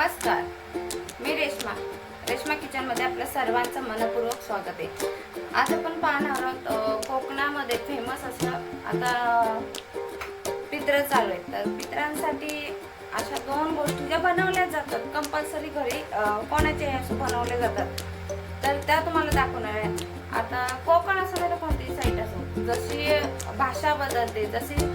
नमस्कार. मी रेश्मा. रेश्मा किचनमध्ये आपल्या सर्वांचं मनपूर्वक स्वागत आहे. आज आपण पाहणार आहोत कोकणामध्ये फेमस असं आता पित्र चालू आहेत. तर पित्रांसाठी अशा दोन गोष्टी ज्या बनवल्या जातात कंपल्सरी घरी कोणाच्या असं बनवल्या जातात तर त्या तुम्हाला दाखवणार आहे. आता कोकण असं नाही तर कोणतीही साईट असो? जशी भाषा बदलते जशी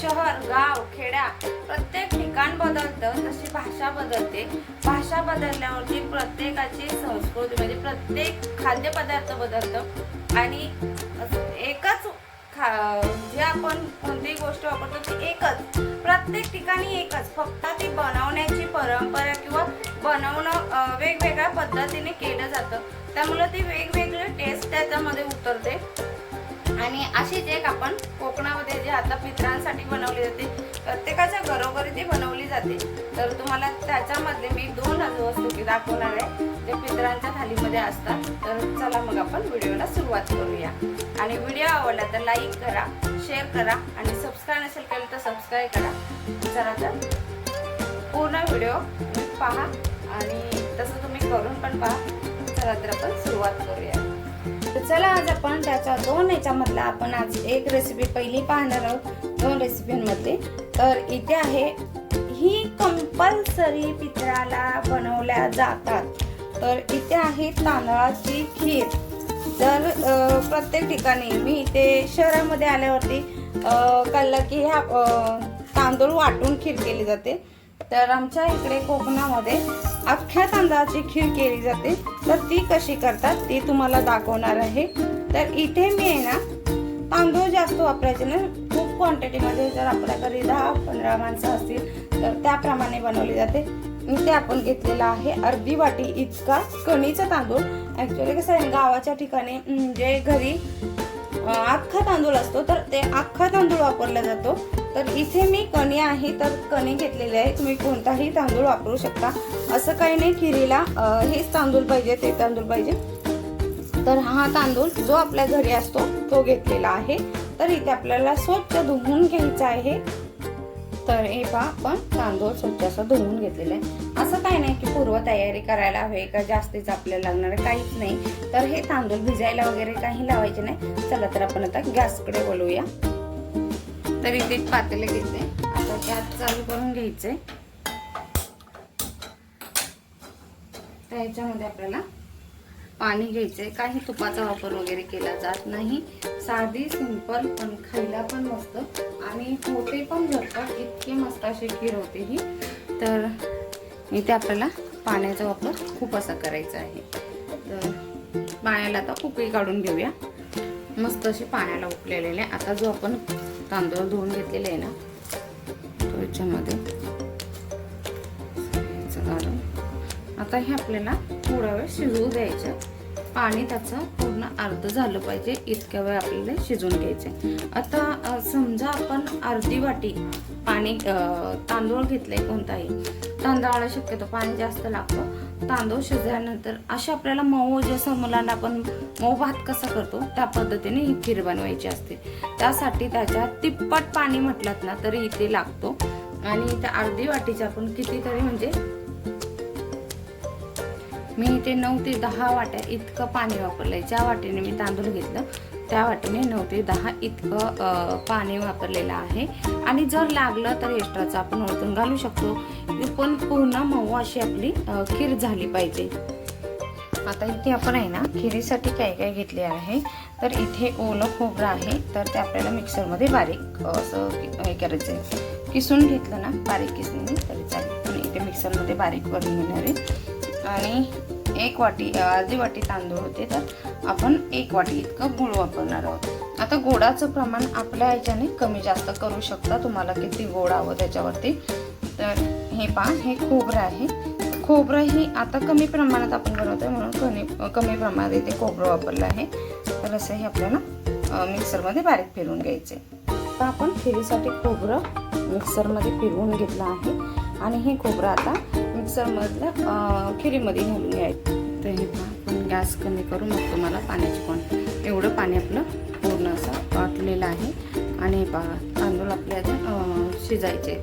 शहर गाव खेड्या प्रत्येक ठिकाण बदलतं तशी भाषा बदलते. भाषा बदलल्यावरती प्रत्येकाची संस्कृती म्हणजे प्रत्येक खाद्यपदार्थ बदलतं. आणि एकच खा जे आपण कोणतीही गोष्ट वापरतो ती एकच. प्रत्येक ठिकाणी एकच. फक्त ती बनवण्याची परंपरा किंवा बनवणं वेगवेगळ्या पद्धतीने केलं जातं. त्यामुळे ती वेगवेगळी टेस्ट त्याच्यामध्ये उतरते. आणि अशीच एक आपण कोकणामध्ये जे आता मित्रांसाठी बनवली जाते प्रत्येकाच्या घरोघरी ती बनवली जाते. तर तुम्हाला त्याच्यामध्ये मी दोन वस्तू दाखवणार आहे जे पित्रांच्या थालीमध्ये असतात. तर चला मग आपण व्हिडिओला सुरुवात करूया. आणि व्हिडिओ आवडला तर लाईक करा शेअर करा आणि सबस्क्राईब नसेल केलं तर सबस्क्राईब करा. जरा तर पूर्ण व्हिडिओ पहा आणि तसं तुम्ही करून पण पहा. चला तर आपण सुरुवात करूया. तर चला आज आपण त्याच्या दोन याच्यामधला आपण आज एक रेसिपी पहिली पाहणार आहोत. दोन रेसिपींमध्ये तर इथे आहे ही कंपल्सरी पित्राला बनवल्या जातात. तर इथे आहे तांदळाची खीर. तर प्रत्येक ठिकाणी मी इथे शहरामध्ये आल्यावरती कळलं की ह्या तांदूळ वाटून खीर केली जाते. तर आमच्या इकडे कोकणामध्ये अख्ख्या तांदळाची खीर केली जाते. तर ती कशी करतात ती तुम्हाला दाखवणार आहे. तर इथे मी आहे ना तांदूळ जास्त वापरायचे ना खूप क्वांटिटीमध्ये जर आपल्याकडे दहा पंधरा माणसं असतील तर त्याप्रमाणे बनवली जाते. ते आपण घेतलेला आहे. अर्धी वाटी इतका कणीचा तांदूळ. ॲक्च्युली कसं आहे गावाच्या ठिकाणी जे घरी अख्खा तांदूळ असतो तर ते अख्खा तांदूळ वापरला जातो. तर इथे मी कणी आहे तर कणी घेतलेली आहे. तुम्ही कोणताही तांदूळ वापरू शकता. असं काही नाही खिरीला हेच तांदूळ पाहिजे ते तांदूळ पाहिजे. तर हा तांदूळ जो आपल्या घरी असतो तो घेतलेला आहे. तर इथे आपल्याला स्वच्छ धुवून घ्यायचा आहे. तर हे पहा आपण तांदूळ स्वच्छ असं धुवून घेतलेलं आहे. असं काही नाही की पूर्व तयारी करायला हवी का जास्तीच आपल्याला लागणार काहीच नाही. तर हे तांदूळ भिजायला वगैरे काही लावायचे नाही. चला तर आपण आता गॅसकडे बोलूया तर इथे एक घेते आता गॅस चालू करून घ्यायचे तर ह्याच्यामध्ये आपल्याला पाणी घ्यायचंय. काही तुपाचा वापर वगैरे केला जात नाही. साधी सिंपल पण खायला पण मस्त आणि होते पण झटपट इतकी मस्त अशी खीर होते ही. तर इथे आपल्याला पाण्याचा वापर खूप असा करायचा आहे. तर पाण्याला आता उकळी काढून घेऊया. मस्त असे पाण्याला उकलेलेले. आता जो आपण तांदूळ धुवून घेतलेले आहे ना तो याच्यामध्ये आता हे आपल्याला थोडा वेळ शिजवू द्यायचं पाणी त्याचं पूर्ण अर्ध झालं पाहिजे इतक्या वेळ आपल्याला शिजवून घ्यायचे. आता समजा आपण अर्धी वाटी पाणी तांदूळ घेतले कोणताही. तांदळाला शक्यतो पाणी जास्त लागतं. तांदूळ शिजल्यानंतर असे आपल्याला मऊ जसं मुलांना आपण मऊ भात कसा करतो त्या पद्धतीने ही खीर बनवायची असते. त्यासाठी त्याच्यात तिप्पट पाणी म्हटलं ना तरी इथे लागतो. आणि त्या अर्धी वाटीचे आपण कितीतरी म्हणजे मी इथे नऊ ते दहा वाट्या इतकं पाणी वापरलं आहे ज्या वाटेने मी तांदूळ घेतलं त्या वाटेने नऊ ते दहा इतकं पाणी वापरलेलं आहे. आणि जर लागलं तर एक्स्ट्राचं आपण ओळखून घालू शकतो. पण पूर्ण मऊ अशी आपली खीर झाली पाहिजे. आता इथे आपण आहे ना खिरीसाठी काय काय घेतले आहे? तर इथे ओलं खोबरं आहे. तर ते आपल्याला मिक्सरमध्ये बारीक असं हे करायचं आहे किसून घेतलं ना बारीक किसून तरी चालेल. पण इथे मिक्सरमध्ये बारीक करून घेणार आहे. आणि एक वाटी अर्धी वाटी तांदूळ होते तर आपण एक वाटी इतकं गूळ वापरणार आहोत. आता गोडाचं प्रमाण आपल्या ह्याच्याने कमी जास्त करू शकता. तुम्हाला किती गोड हवं त्याच्यावरती. तर हे पा हे खोबरं आहे. खोबरं ही आता कमी प्रमाणात आपण बनवतोय म्हणून कमी कमी प्रमाणात इथे खोबरं वापरलं आहे. तर असं हे आपल्याला मिक्सरमध्ये बारीक फिरवून घ्यायचे तर आपण खिरीसाठी खोबरं मिक्सरमध्ये फिरवून घेतलं आहे. आणि हे खोबरं आता मिक्सरमधल्या खिरीमध्ये घालून घ्यायचं. तर हे आपण गॅस कमी करू मग तुम्हाला पाण्याची पण एवढं पाणी आपलं पूर्ण असं वाटलेलं आहे. आणि हे पहा तांदूळ आपले अजून शिजायचे.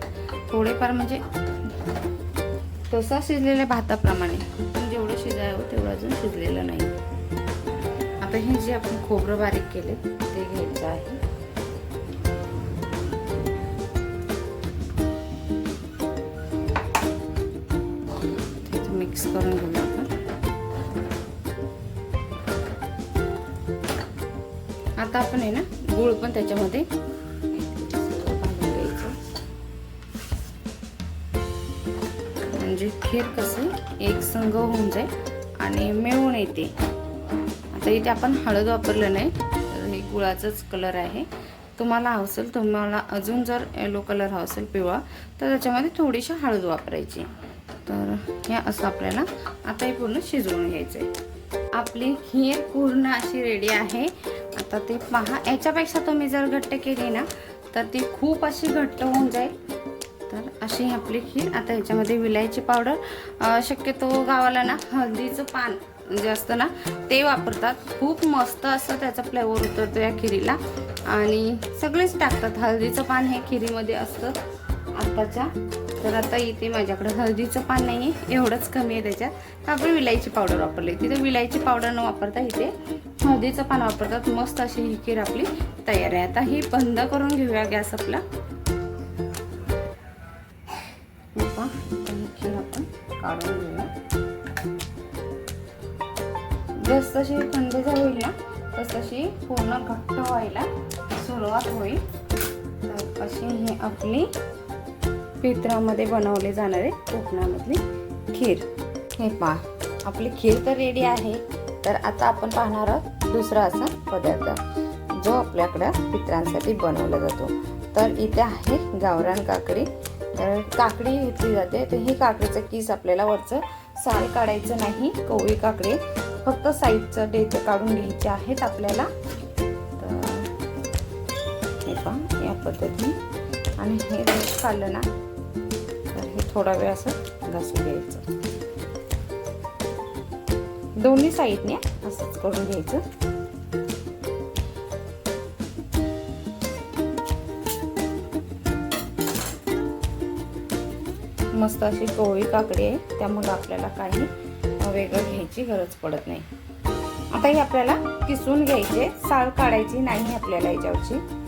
थोडेफार म्हणजे तसा शिजलेल्या भाताप्रमाणे पण जेवढं शिजावं तेवढं अजून शिजलेलं नाही. आता हे जे आपण खोबरं बारीक केले ते घ्यायचं आहे. मिक्स करून घेऊया आपण. आता आपण आहे ना गुळ पण त्याच्यामध्ये म्हणजे खीर कसं एक संघ होऊन जाईल आणि मिळून येते. आता इथे आपण हळद वापरलं नाही तर हे गुळाचाच कलर आहे. तुम्हाला हवं असेल तुम्हाला अजून जर येलो कलर हवं असेल पिवळा तर त्याच्यामध्ये थोडीशी हळद वापरायची. तर हे असं आपल्याला आता हे पूर्ण शिजवून घ्यायचं आहे आपली खीर पूर्ण अशी रेडी आहे. आता ते पहा याच्यापेक्षा तुम्ही जर घट्ट केली ना तर ती खूप अशी घट्ट होऊन जाईल. तर अशी ही आपली खीर आता ह्याच्यामध्ये विलायची पावडर शक्यतो गावाला ना हळदीचं पान जे असतं ना ते वापरतात. खूप मस्त असं त्याचा फ्लेवर उतरतो या खिरीला. आणि सगळेच टाकतात. हळदीचं पान हे खिरीमध्ये असतं. आत्ताच्या तर आता इथे माझ्याकडे हळदीचं पान नाही आहे एवढंच कमी आहे त्याच्यात. तर आपण विलायची पावडर वापरली. तिथे विलायची पावडर न वापरता इथे हळदीचं पान वापरतात. मस्त अशी ही खीर आपली तयार आहे. आता ही बंद करून घेऊया गॅस आपला. खीर आपण काढून घेऊया. जसजशी थंड होईल ना तसतशी पूर्ण घट्ट व्हायला सुरुवात होईल. तर अशी ही आपली पित्रामध्ये बनवले जाणारे कोकणामधली खीर. हे पहा आपली खीर तर रेडी आहे. तर आता आपण पाहणार आहोत दुसरा असा पदार्थ जो आपल्याकडं पित्रांसाठी बनवला जातो. तर इथे आहे गावरान काकडी. तर काकडी घेतली जाते. तर ही काकडीचं किस आपल्याला वरचं साल काढायचं नाही कोवळी काकडी. फक्त साईजचं डेचं काढून घ्यायचे आहेत आपल्याला. तर हे पहा या पद्धतीने. आणि हे खाल्लं काढलं ना थोडा वेळ असं घासून घ्यायचं. दोन्ही साईडने असंच करून घ्यायचं. मस्त अशी कोवळी काकडी आहे त्यामुळे आपल्याला काही वेगळं घ्यायची गरज पडत नाही. आता ही आपल्याला किसून घ्यायचे साळ काढायची नाही आपल्याला याच्यावरची.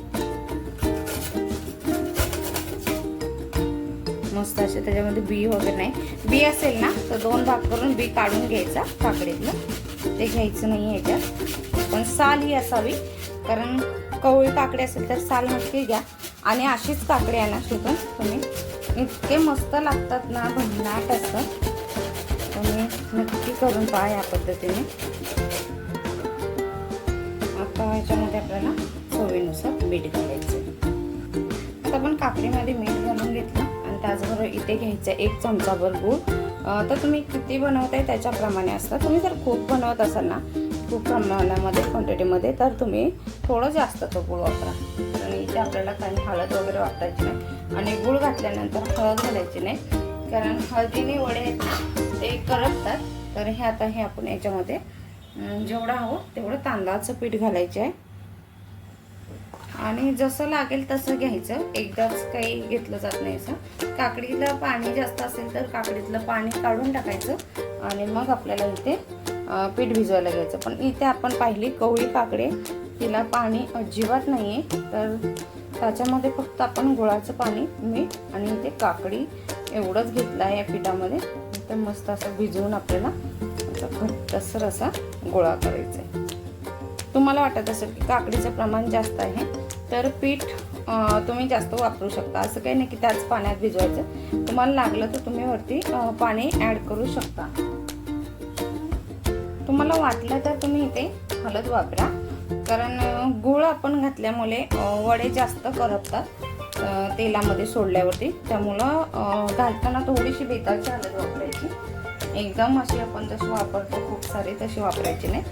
मस्त असे त्याच्यामध्ये बी वगैरे नाही. बी असेल ना तर दोन भाग करून बी काढून घ्यायचा काकडीतलं ते घ्यायचं नाही याच्यात. पण साल ही असावी कारण कवळी काकडी असेल तर साल नक्की घ्या. आणि अशीच काकडी आहे ना शिकून तुम्ही. इतके मस्त लागतात ना भन्नाट असं. तुम्ही नक्की करून पहा या पद्धतीने. आता याच्यामध्ये आपल्याला चवीनुसार मीठ घालायचं आता आपण काकडीमध्ये मीठ घालून घेतलं. त्याचबरोबर इथे घ्यायचं एक चमचाभर गूळ. तर तुम्ही किती बनवताय त्याच्याप्रमाणे असतं. तुम्ही जर खूप बनवत असाल ना खूप प्रमाणामध्ये क्वांटिटीमध्ये तर तुम्ही थोडं जास्त तो गूळ वापरा. आणि इथे आपल्याला काही हळद वगैरे वापरायची नाही आणि गूळ घातल्यानंतर हळद घालायची नाही. कारण हळदीने वडे ते करपतात. तर हे आता हे आपण याच्यामध्ये जेवढं हवं तेवढं तांदळाचं पीठ घालायचं आहे. आणि जसं लागेल तसं घ्यायचं. एकदाच काही घेतलं जात नाही असं. काकडीला पाणी जास्त असेल तर काकडीतलं पाणी काढून टाकायचं. आणि मग आपल्याला इथे पीठ भिजवायला घ्यायचं. पण इथे आपण पाहिली कवळी काकडे. तिला पाणी अजिबात नाही आहे तर त्याच्यामध्ये फक्त आपण गुळाचं पाणी मीठ आणि इथे काकडी एवढंच घेतलं आहे या पिठामध्ये. तर मस्त असं भिजवून आपल्याला घट्टसर असा गोळा करायचा आहे तुम्हाला वाटत असेल की काकडीचं प्रमाण जास्त आहे. तर पीठ तुम्ही जास्त वापरू शकता. असं काही नाही की त्याच पाण्यात भिजवायचं. तुम्हाला लागलं तर तुम्ही वरती पाणी ॲड करू शकता. तुम्हाला वाटलं तर तुम्ही इथे हळद वापरा. कारण गूळ आपण घातल्यामुळे वडे जास्त करपतात तेलामध्ये सोडल्यावरती. त्यामुळं घालताना थोडीशी बेताची हळद वापरायची. एकदम अशी आपण जशी वापरतो खूप सारी तशी वापरायची नाही.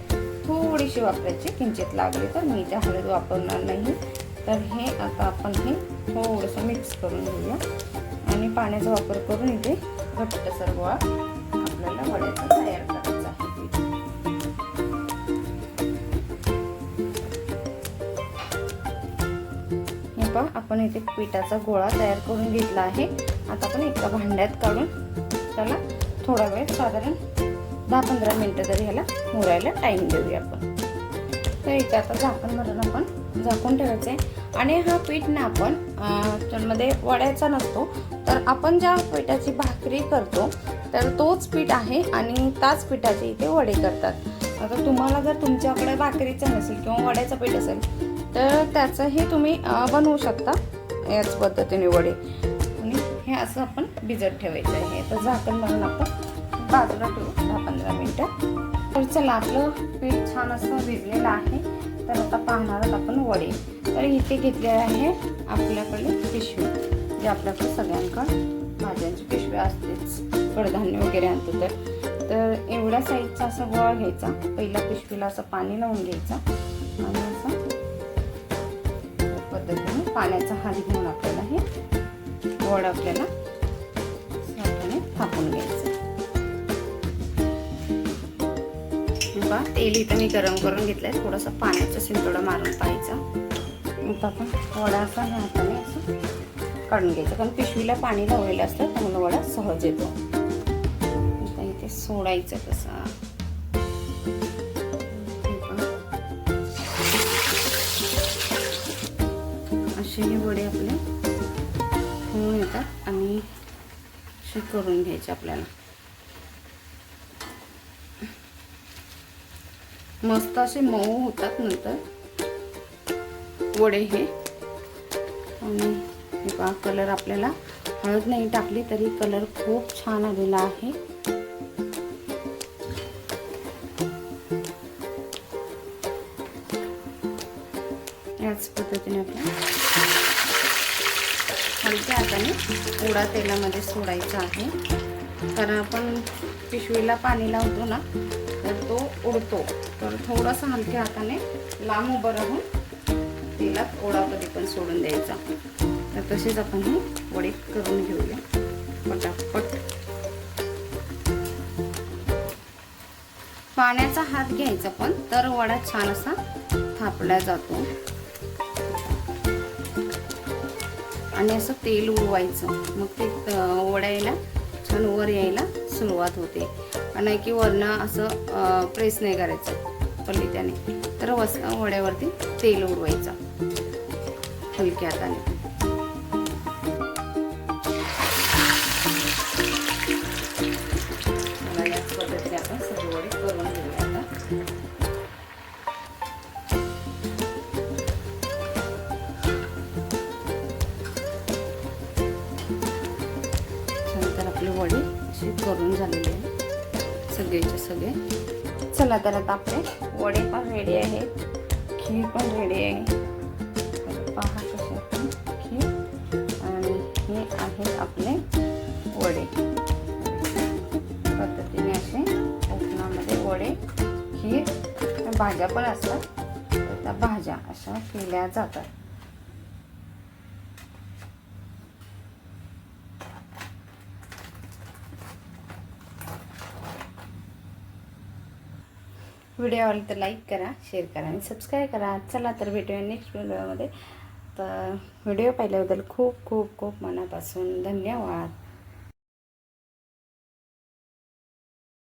थोडीशी वापरायची. किंचित लागली तर मी त्या हळद वापरणार नाही. तर हे आता आपण हे थोडंसं मिक्स करून घेऊया. आणि पाण्याचा वापर करून इथे घट्ट गोळा आपल्याला वड्याचा तयार करायचा आहे. हे पहा आपण इथे पिठाचा गोळा तयार करून घेतला आहे. आता आपण एका भांड्यात काढून त्याला थोडा वेळ साधारण दहा पंधरा मिनटं तरी ह्याला मुरायला टाईम देऊया आपण. तर इथे आता झाकण भरून आपण झाकून ठेवायचं आहे आणि हा पीठ ना आपण त्यामध्ये वड्याचा नसतो तर आपण ज्या पिठाची भाकरी करतो तर तोच पीठ आहे आणि त्याच पिठाचे इथे वडे करतात. आता तुम्हाला जर तुमच्याकडे भाकरीचं नसेल किंवा वड्याचं पीठ असेल तर त्याचंही तुम्ही बनवू शकता याच पद्धतीने वडे. आणि हे असं आपण भिजत ठेवायचं आहे. तर झाकण म्हणून आपण बाजूला ठेवू दहा पंधरा मिनटं. तर चला आपलं पीठ छान असं भिजलेलं आहे. तर आता पाहणार आहोत आपण वडे. तर इथे घेतले आहे आपल्याकडे पिशवी जे आपल्याकडे सगळ्यांकडे भाज्यांची पिशवी असतेच. कडधान्य वगैरे आणतो तर. तर एवढ्या साईजचा असा गोळा घ्यायचा. पहिल्या पिशवीला असं पाणी लावून घ्यायचा. आणि असं पद्धतीने पाण्याचा हात घेऊन आपल्याला हे वड आपल्याला थापून घ्यायचं. बघा तेल इथं मी गरम करून घेतलंय. थोडंसं पाण्याचं शिंतोडा मारून पाहायचा. आपण वडा असा हाताने असं काढून घ्यायचं. कारण पिशवीला पाणी लावलेलं असतं त्यामुळे वडा सहज येतो. आता इथे सोडायचं कसं असे हे वडे आपले होऊन येतात आणि करून घ्यायचे आपल्याला. मस्त असे मऊ होतात नंतर. वडे हे. आणि हे पहा कलर आपल्याला हळद नाही टाकली तरी कलर खूप छान आलेला आहे. याच पद्धतीने आपण हलक्या हाताने उडा तेलामध्ये सोडायचा आहे. कारण आपण पिशवीला पाणी लावतो ना उडतो. तर थोडासा हलक्या हाताने लांब उभं राहून तेलात ओढा कधी पण सोडून द्यायचा. तर तसेच आपण ही वडे करून घेऊया. पटापट. पाण्याचा हात घ्यायचा पण तर वडा छान असा थापला जातो. आणि असं तेल उडवायचं. मग ते वडा छान वर यायला सुरुवात होते. आणि की वरनं असं प्रेस नाही करायचं पलित्याने तर वस वड्यावरती तेल उडवायचं. हलक्या हाताने. सगळेचे सगळे. चला तर आता आपले वडे पण रेडी आहेत. खीर पण रेडी आहे. पहा कसे आपण खीर. आणि हे आहेत आपले वडे. पद्धतीने असे कोकणामध्ये वडे खीर भाज्या पण असतात. त्या भाज्या अशा केल्या जातात. व्हिडिओ आवडला तर लाईक करा शेअर करा आणि सबस्क्राईब करा. चला तर भेटूया नेक्स्ट व्हिडिओमध्ये तर व्हिडिओ पाहिल्याबद्दल खूप खूप खूप मनापासून धन्यवाद.